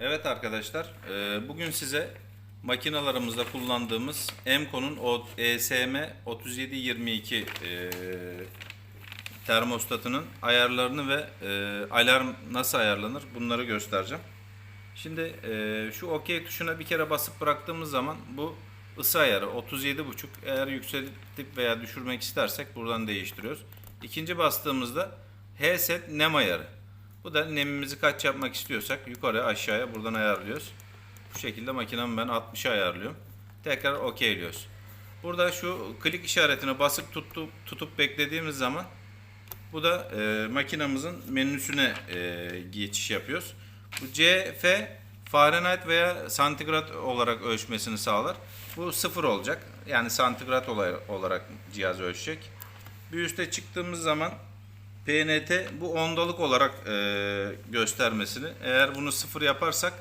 Evet arkadaşlar, e, bugün size makinalarımızda kullandığımız Emco'nun ESM 3722 e, termostatının ayarlarını ve e, alarm nasıl ayarlanır bunları göstereceğim. Şimdi şu OK tuşuna bir kere basıp bıraktığımız zaman bu ısı ayarı 37.5 eğer yükseltip veya düşürmek istersek buradan değiştiriyoruz. İkinci bastığımızda H-set nem ayarı. Bu da nemimizi kaç yapmak istiyorsak yukarı aşağıya buradan ayarlıyoruz. Bu şekilde makinemi ben 60'a ayarlıyorum. Tekrar OK'liyoruz. Burada şu klik işaretine basıp tutup, tutup beklediğimiz zaman bu da e, makinamızın menüsüne e, geçiş yapıyoruz. Bu CF Fahrenheit veya santigrat olarak ölçmesini sağlar. Bu sıfır olacak. Yani santigrat olarak cihaz ölçecek. Bir üste çıktığımız zaman PNT bu ondalık olarak e, göstermesini. Eğer bunu sıfır yaparsak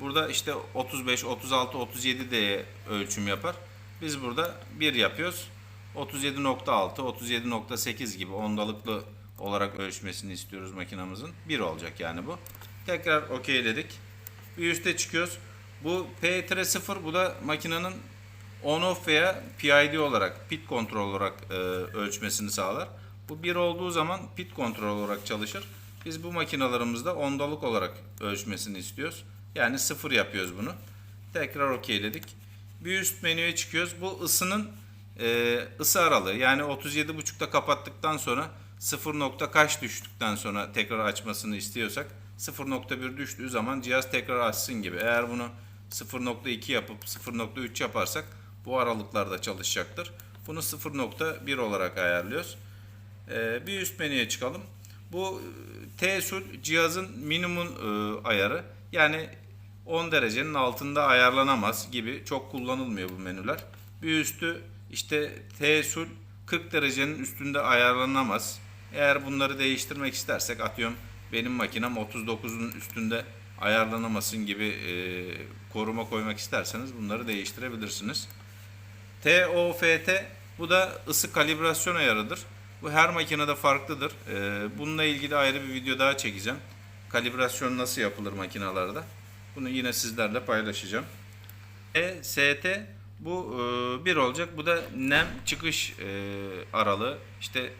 burada işte 35, 36, 37 diye ölçüm yapar. Biz burada 1 yapıyoruz. 37.6, 37.8 gibi ondalıklı olarak ölçmesini istiyoruz makinamızın. 1 olacak yani bu. Tekrar okeyledik. Bir üste çıkıyoruz. Bu P-0 bu da makinenin on-off veya PID olarak, pit kontrol olarak e, ölçmesini sağlar. Bu 1 olduğu zaman pit kontrol olarak çalışır. Biz bu makinalarımızda ondalık olarak ölçmesini istiyoruz. Yani 0 yapıyoruz bunu. Tekrar okeyledik. Bir üst menüye çıkıyoruz. Bu ısının e, ısı aralığı yani 37.5'ta kapattıktan sonra 0 nokta kaç düştükten sonra tekrar açmasını istiyorsak 0.1 düştüğü zaman cihaz tekrar açsın gibi. Eğer bunu 0.2 yapıp 0.3 yaparsak bu aralıklarda çalışacaktır. Bunu 0.1 olarak ayarlıyoruz. Ee, bir üst menüye çıkalım. Bu e, T-Sul cihazın minimum e, ayarı. Yani 10 derecenin altında ayarlanamaz gibi çok kullanılmıyor bu menüler. Bir üstü işte T-Sul 40 derecenin üstünde ayarlanamaz. Eğer bunları değiştirmek istersek atıyorum benim makinem 39'un üstünde ayarlanamasın gibi e, koruma koymak isterseniz bunları değiştirebilirsiniz. TOFT bu da ısı kalibrasyon ayarıdır. Bu her makinede farklıdır. Ee, bununla ilgili ayrı bir video daha çekeceğim. Kalibrasyon nasıl yapılır makinalarda. Bunu yine sizlerle paylaşacağım. E, ST bu e, bir olacak. Bu da nem çıkış e, aralığı. İşte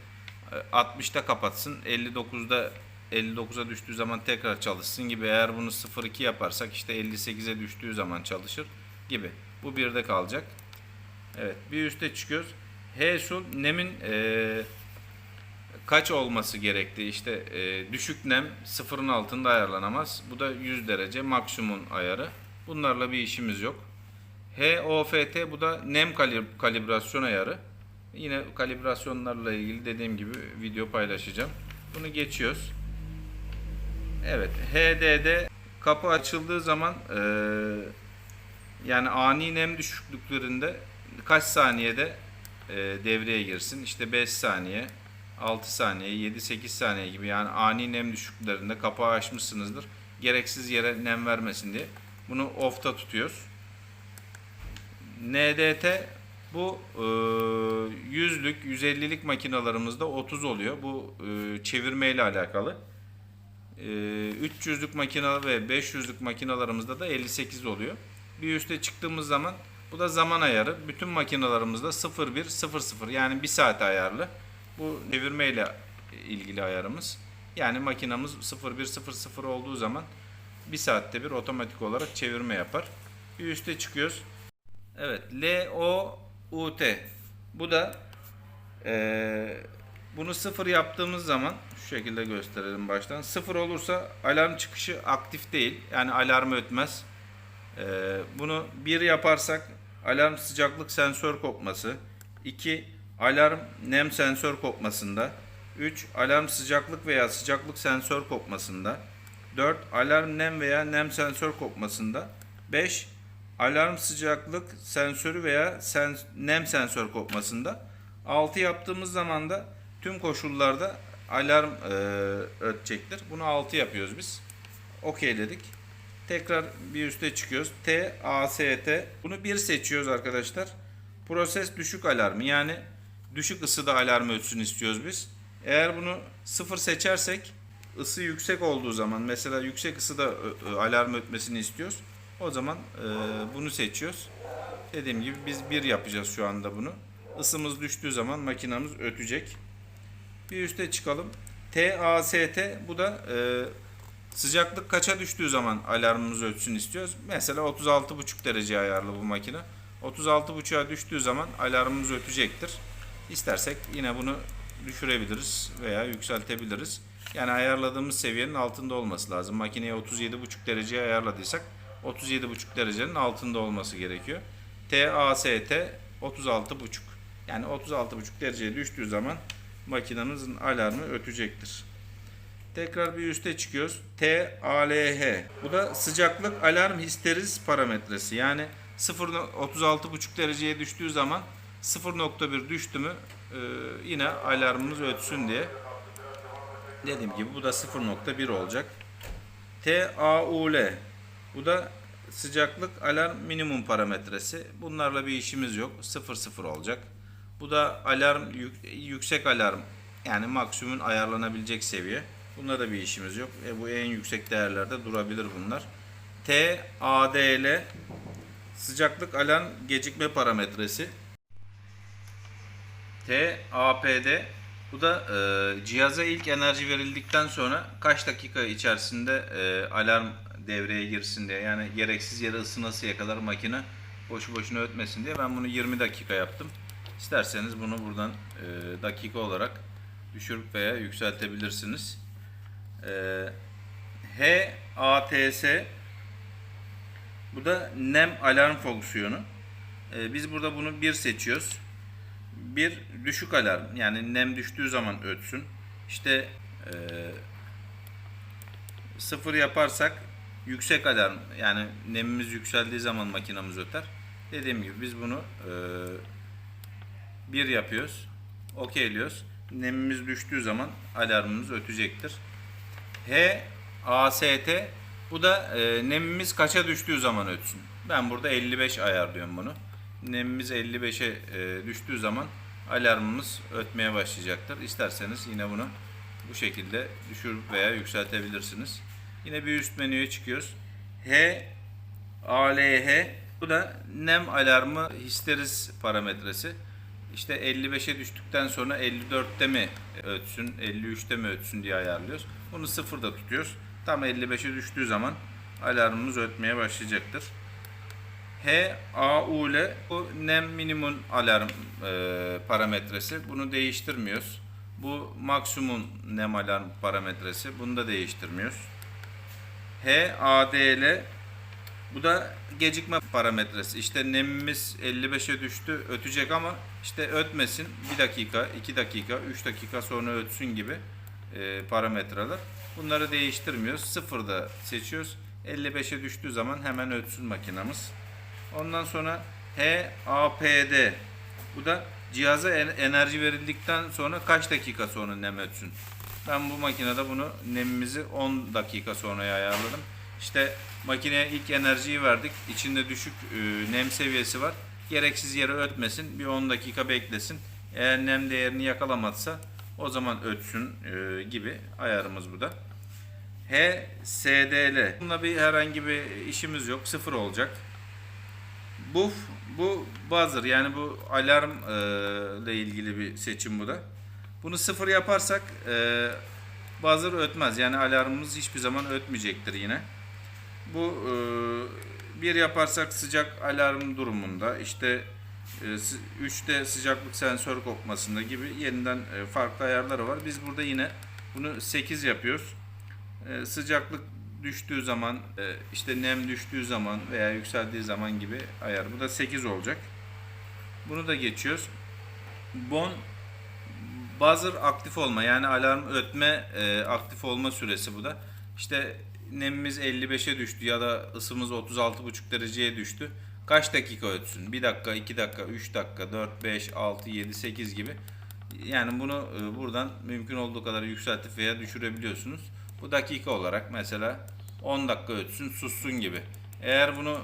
e, 60'ta kapatsın. 59'da 59'a düştüğü zaman tekrar çalışsın gibi. Eğer bunu 0.2 yaparsak işte 58'e düştüğü zaman çalışır gibi. Bu birde kalacak. Evet bir üste çıkıyoruz. H sul nemin e, kaç olması gerektiği işte e, düşük nem sıfırın altında ayarlanamaz. Bu da 100 derece maksimum ayarı. Bunlarla bir işimiz yok. HOFT bu da nem kalib- kalibrasyon ayarı. Yine kalibrasyonlarla ilgili dediğim gibi video paylaşacağım. Bunu geçiyoruz. Evet HDD kapı açıldığı zaman e, yani ani nem düşüklüklerinde kaç saniyede e, devreye girsin? İşte 5 saniye, 6 saniye, 7-8 saniye gibi yani ani nem düşüklüklerinde kapağı açmışsınızdır. Gereksiz yere nem vermesin diye. Bunu off'ta tutuyoruz. NDT bu e, yüzlük, 150'lik makinalarımızda 30 oluyor. Bu e, çevirme ile alakalı. E, 300'lük makina ve 500'lük makinalarımızda da 58 oluyor. Bir üste çıktığımız zaman bu da zaman ayarı. Bütün makinalarımızda 01 00 yani 1 saat ayarlı. Bu çevirme ile ilgili ayarımız. Yani makinamız 0100 olduğu zaman 1 saatte bir otomatik olarak çevirme yapar. Bir üste çıkıyoruz. Evet LOUT bu da eee, bunu sıfır yaptığımız zaman şu şekilde gösterelim baştan. Sıfır olursa alarm çıkışı aktif değil. Yani alarmı ötmez. Ee, bunu bir yaparsak alarm sıcaklık sensör kopması. 2. Alarm nem sensör kopmasında. 3. Alarm sıcaklık veya sıcaklık sensör kopmasında. 4. Alarm nem veya nem sensör kopmasında. 5. Alarm sıcaklık sensörü veya sen, nem sensör kopmasında. 6 yaptığımız zaman da tüm koşullarda alarm e, ötecektir. Bunu 6 yapıyoruz biz. Okeyledik. Tekrar bir üste çıkıyoruz. T, A, S, T. Bunu bir seçiyoruz arkadaşlar. Proses düşük alarmı yani düşük ısıda alarm ötsün istiyoruz biz. Eğer bunu sıfır seçersek ısı yüksek olduğu zaman mesela yüksek ısıda alarm ötmesini istiyoruz. O zaman e, bunu seçiyoruz. Dediğim gibi biz bir yapacağız şu anda bunu. Isımız düştüğü zaman makinamız ötecek. Bir üste çıkalım. TAST bu da e, sıcaklık kaça düştüğü zaman alarmımız ötsün istiyoruz. Mesela 36,5 derece ayarlı bu makine. 36,5'a düştüğü zaman alarmımız ötecektir. İstersek yine bunu düşürebiliriz veya yükseltebiliriz. Yani ayarladığımız seviyenin altında olması lazım. Makineye 37,5 dereceye ayarladıysak 37,5 derecenin altında olması gerekiyor. TAST 36,5. Yani 36,5 dereceye düştüğü zaman makinamızın alarmı ötecektir. Tekrar bir üste çıkıyoruz. TALH. Bu da sıcaklık alarm histeriz parametresi. Yani 0.36,5 dereceye düştüğü zaman 0.1 düştü mü e, yine alarmımız ötsün diye. Dediğim gibi bu da 0.1 olacak. TAUL. Bu da sıcaklık alarm minimum parametresi. Bunlarla bir işimiz yok. 0.0 olacak. Bu da alarm yük- yüksek alarm yani maksimum ayarlanabilecek seviye. Bunda da bir işimiz yok. E, bu en yüksek değerlerde durabilir bunlar. TADL sıcaklık alarm gecikme parametresi. TAPD bu da e, cihaza ilk enerji verildikten sonra kaç dakika içerisinde e, alarm devreye girsin diye yani gereksiz yere ısınasıya kadar makine boşu boşuna ötmesin diye ben bunu 20 dakika yaptım. İsterseniz bunu buradan e, dakika olarak düşürüp veya yükseltebilirsiniz. E, HATS bu da nem alarm fonksiyonu. E, biz burada bunu 1 seçiyoruz. Bir düşük alarm yani nem düştüğü zaman ötsün. İşte e, sıfır yaparsak yüksek alarm yani nemimiz yükseldiği zaman makinamız öter. Dediğim gibi biz bunu e, bir yapıyoruz. Okeyliyoruz. Nemimiz düştüğü zaman alarmımız ötecektir. H AST bu da e, nemimiz kaça düştüğü zaman ötsün. Ben burada 55 ayarlıyorum bunu. Nemimiz 55'e e, düştüğü zaman alarmımız ötmeye başlayacaktır. İsterseniz yine bunu bu şekilde düşürüp veya yükseltebilirsiniz. Yine bir üst menüye çıkıyoruz. H ALH bu da nem alarmı histeriz parametresi. İşte 55'e düştükten sonra 54'te mi ötsün, 53'te mi ötsün diye ayarlıyoruz. Bunu sıfırda tutuyoruz. Tam 55'e düştüğü zaman alarmımız ötmeye başlayacaktır. H, A, U, L bu nem minimum alarm e, parametresi. Bunu değiştirmiyoruz. Bu maksimum nem alarm parametresi. Bunu da değiştirmiyoruz. H, A, D, L bu da gecikme parametresi. İşte nemimiz 55'e düştü ötecek ama işte ötmesin 1 dakika, 2 dakika, 3 dakika sonra ötsün gibi e, parametreler. Bunları değiştirmiyoruz. Sıfırda seçiyoruz. 55'e düştüğü zaman hemen ötsün makinamız. Ondan sonra HAPD bu da cihaza en- enerji verildikten sonra kaç dakika sonra nem ötsün. Ben bu makinede bunu nemimizi 10 dakika sonraya ayarladım. İşte makineye ilk enerjiyi verdik. İçinde düşük e, nem seviyesi var. Gereksiz yere ötmesin. Bir 10 dakika beklesin. Eğer nem değerini yakalamazsa o zaman ötsün e, gibi ayarımız bu da. HSDL. Bununla bir herhangi bir işimiz yok. Sıfır olacak. Bu bu buzzer yani bu alarm e, ile ilgili bir seçim bu da. Bunu sıfır yaparsak e, buzzer ötmez. Yani alarmımız hiçbir zaman ötmeyecektir yine. Bu e, bir yaparsak sıcak alarm durumunda işte 3'te sıcaklık sensör kopmasında gibi yeniden e, farklı ayarları var. Biz burada yine bunu 8 yapıyoruz. E, sıcaklık düştüğü zaman, e, işte nem düştüğü zaman veya yükseldiği zaman gibi ayar. Bu da 8 olacak. Bunu da geçiyoruz. Bon buzzer aktif olma yani alarm ötme e, aktif olma süresi bu da. İşte nemimiz 55'e düştü ya da ısımız 36,5 dereceye düştü. Kaç dakika ötsün? 1 dakika, 2 dakika, 3 dakika, 4, 5, 6, 7, 8 gibi. Yani bunu e, buradan mümkün olduğu kadar yükseltip veya düşürebiliyorsunuz. Bu dakika olarak mesela 10 dakika ötsün, sussun gibi. Eğer bunu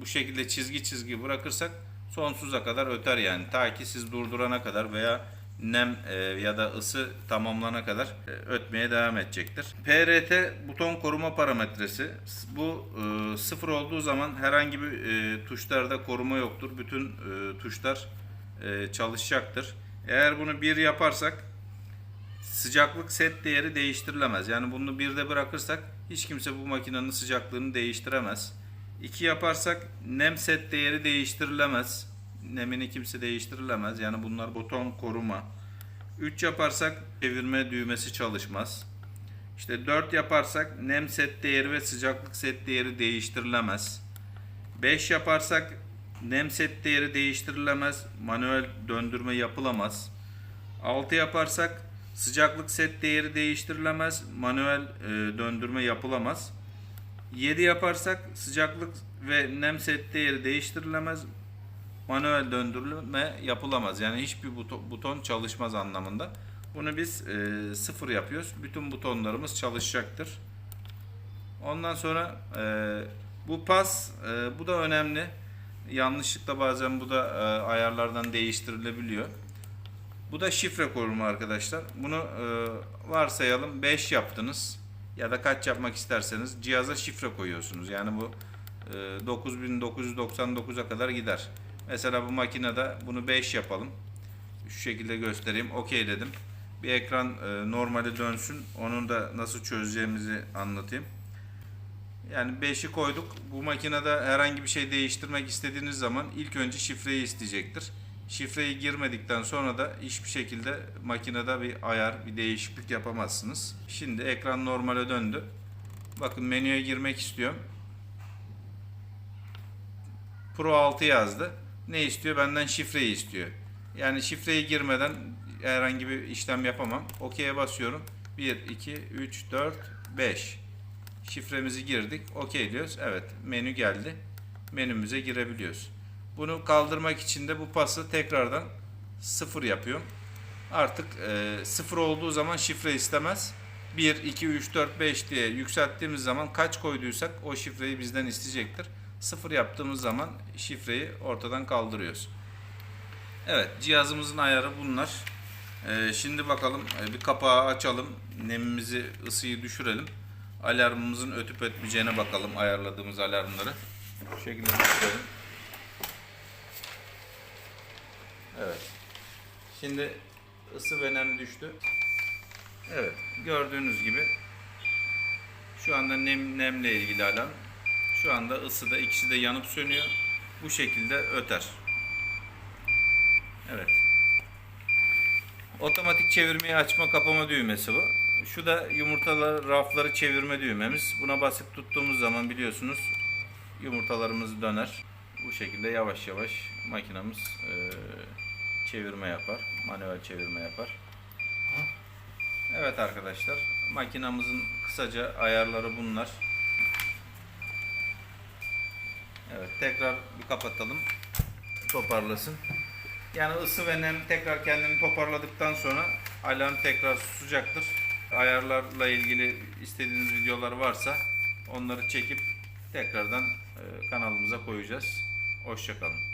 bu şekilde çizgi çizgi bırakırsak sonsuza kadar öter yani. Ta ki siz durdurana kadar veya nem e, ya da ısı tamamlanana kadar e, ötmeye devam edecektir. PRT buton koruma parametresi. Bu e, sıfır olduğu zaman herhangi bir tuşlarda koruma yoktur. Bütün tuşlar çalışacaktır. Eğer bunu bir yaparsak sıcaklık set değeri değiştirilemez. Yani bunu birde bırakırsak hiç kimse bu makinenin sıcaklığını değiştiremez. 2 yaparsak nem set değeri değiştirilemez. Nemini kimse değiştirilemez. Yani bunlar buton koruma. 3 yaparsak çevirme düğmesi çalışmaz. İşte 4 yaparsak nem set değeri ve sıcaklık set değeri değiştirilemez. 5 yaparsak nem set değeri değiştirilemez. Manuel döndürme yapılamaz. 6 yaparsak sıcaklık set değeri değiştirilemez. Manuel e, döndürme yapılamaz. 7 yaparsak sıcaklık ve nem set değeri değiştirilemez. Manuel döndürme yapılamaz. Yani hiçbir buton, çalışmaz anlamında. Bunu biz e, sıfır yapıyoruz. Bütün butonlarımız çalışacaktır. Ondan sonra e, bu pas e, bu da önemli. Yanlışlıkla bazen bu da e, ayarlardan değiştirilebiliyor. Bu da şifre koruma arkadaşlar. Bunu e, varsayalım 5 yaptınız ya da kaç yapmak isterseniz cihaza şifre koyuyorsunuz. Yani bu e, 9999'a kadar gider. Mesela bu makinede bunu 5 yapalım. Şu şekilde göstereyim. Okey dedim. Bir ekran e, normali dönsün. Onun da nasıl çözeceğimizi anlatayım. Yani 5'i koyduk. Bu makinede herhangi bir şey değiştirmek istediğiniz zaman ilk önce şifreyi isteyecektir. Şifreyi girmedikten sonra da hiçbir şekilde makinede bir ayar, bir değişiklik yapamazsınız. Şimdi ekran normale döndü. Bakın menüye girmek istiyorum. Pro 6 yazdı. Ne istiyor? Benden şifreyi istiyor. Yani şifreyi girmeden herhangi bir işlem yapamam. OK'ye basıyorum. 1, 2, 3, 4, 5. Şifremizi girdik. OK diyoruz. Evet menü geldi. Menümüze girebiliyoruz. Bunu kaldırmak için de bu pası tekrardan sıfır yapıyorum. Artık e, sıfır olduğu zaman şifre istemez. 1, 2, 3, 4, 5 diye yükselttiğimiz zaman kaç koyduysak o şifreyi bizden isteyecektir. Sıfır yaptığımız zaman şifreyi ortadan kaldırıyoruz. Evet cihazımızın ayarı bunlar. E, şimdi bakalım e, bir kapağı açalım. Nemimizi ısıyı düşürelim. Alarmımızın ötüp ötmeyeceğine bakalım ayarladığımız alarmları. Şu şekilde düşürelim. Evet. Şimdi ısı ve nem düştü. Evet. Gördüğünüz gibi şu anda nem, nemle ilgili alarm. Şu anda ısıda ikisi de yanıp sönüyor. Bu şekilde öter. Evet. Otomatik çevirmeyi açma kapama düğmesi bu. Şu da yumurtalar rafları çevirme düğmemiz. Buna basıp tuttuğumuz zaman biliyorsunuz yumurtalarımız döner. Bu şekilde yavaş yavaş makinamız eee, çevirme yapar. Manuel çevirme yapar. Evet arkadaşlar. Makinamızın kısaca ayarları bunlar. Evet tekrar bir kapatalım. Toparlasın. Yani ısı ve nem tekrar kendini toparladıktan sonra alarm tekrar susacaktır. Ayarlarla ilgili istediğiniz videolar varsa onları çekip tekrardan e, kanalımıza koyacağız. Hoşçakalın.